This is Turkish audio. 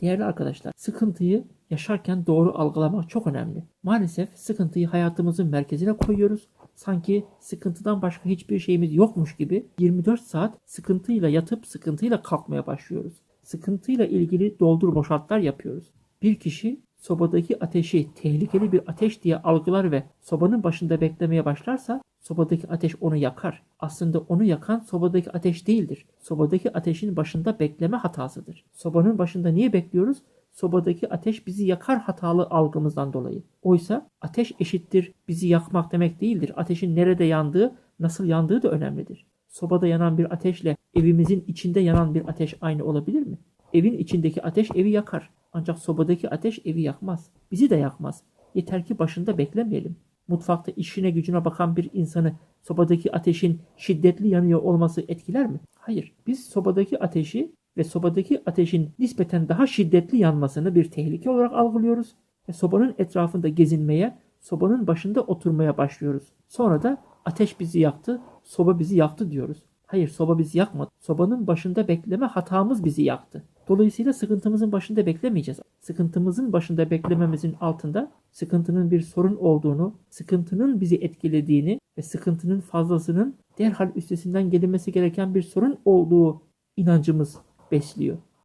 Değerli arkadaşlar, sıkıntıyı yaşarken doğru algılamak çok önemli. Maalesef sıkıntıyı hayatımızın merkezine koyuyoruz. Sanki sıkıntıdan başka hiçbir şeyimiz yokmuş gibi 24 saat sıkıntıyla yatıp sıkıntıyla kalkmaya başlıyoruz. Sıkıntıyla ilgili doldur boşaltlar yapıyoruz. Bir kişi sobadaki ateşi tehlikeli bir ateş diye algılar ve sobanın başında beklemeye başlarsa sobadaki ateş onu yakar. Aslında onu yakan sobadaki ateş değildir. Sobadaki ateşin başında bekleme hatasıdır. Sobanın başında niye bekliyoruz? Sobadaki ateş bizi yakar hatalı algımızdan dolayı. Oysa ateş eşittir bizi yakmak demek değildir. Ateşin nerede yandığı, nasıl yandığı da önemlidir. Sobada yanan bir ateşle evimizin içinde yanan bir ateş aynı olabilir mi? Evin içindeki ateş evi yakar. Ancak sobadaki ateş evi yakmaz. Bizi de yakmaz. Yeter ki başında beklemeyelim. Mutfakta işine gücüne bakan bir insanı sobadaki ateşin şiddetli yanıyor olması etkiler mi? Hayır. Biz sobadaki ateşi ve sobadaki ateşin nispeten daha şiddetli yanmasını bir tehlike olarak algılıyoruz ve sobanın etrafında gezinmeye, sobanın başında oturmaya başlıyoruz. Sonra da ateş bizi yaktı, soba bizi yaktı diyoruz. Hayır soba bizi yakmadı. Sobanın başında bekleme hatamız bizi yaktı. Dolayısıyla sıkıntımızın başında beklemeyeceğiz. Sıkıntımızın başında beklememizin altında sıkıntının bir sorun olduğunu, sıkıntının bizi etkilediğini ve sıkıntının fazlasının derhal üstesinden gelinmesi gereken bir sorun olduğu inancımız besliyor.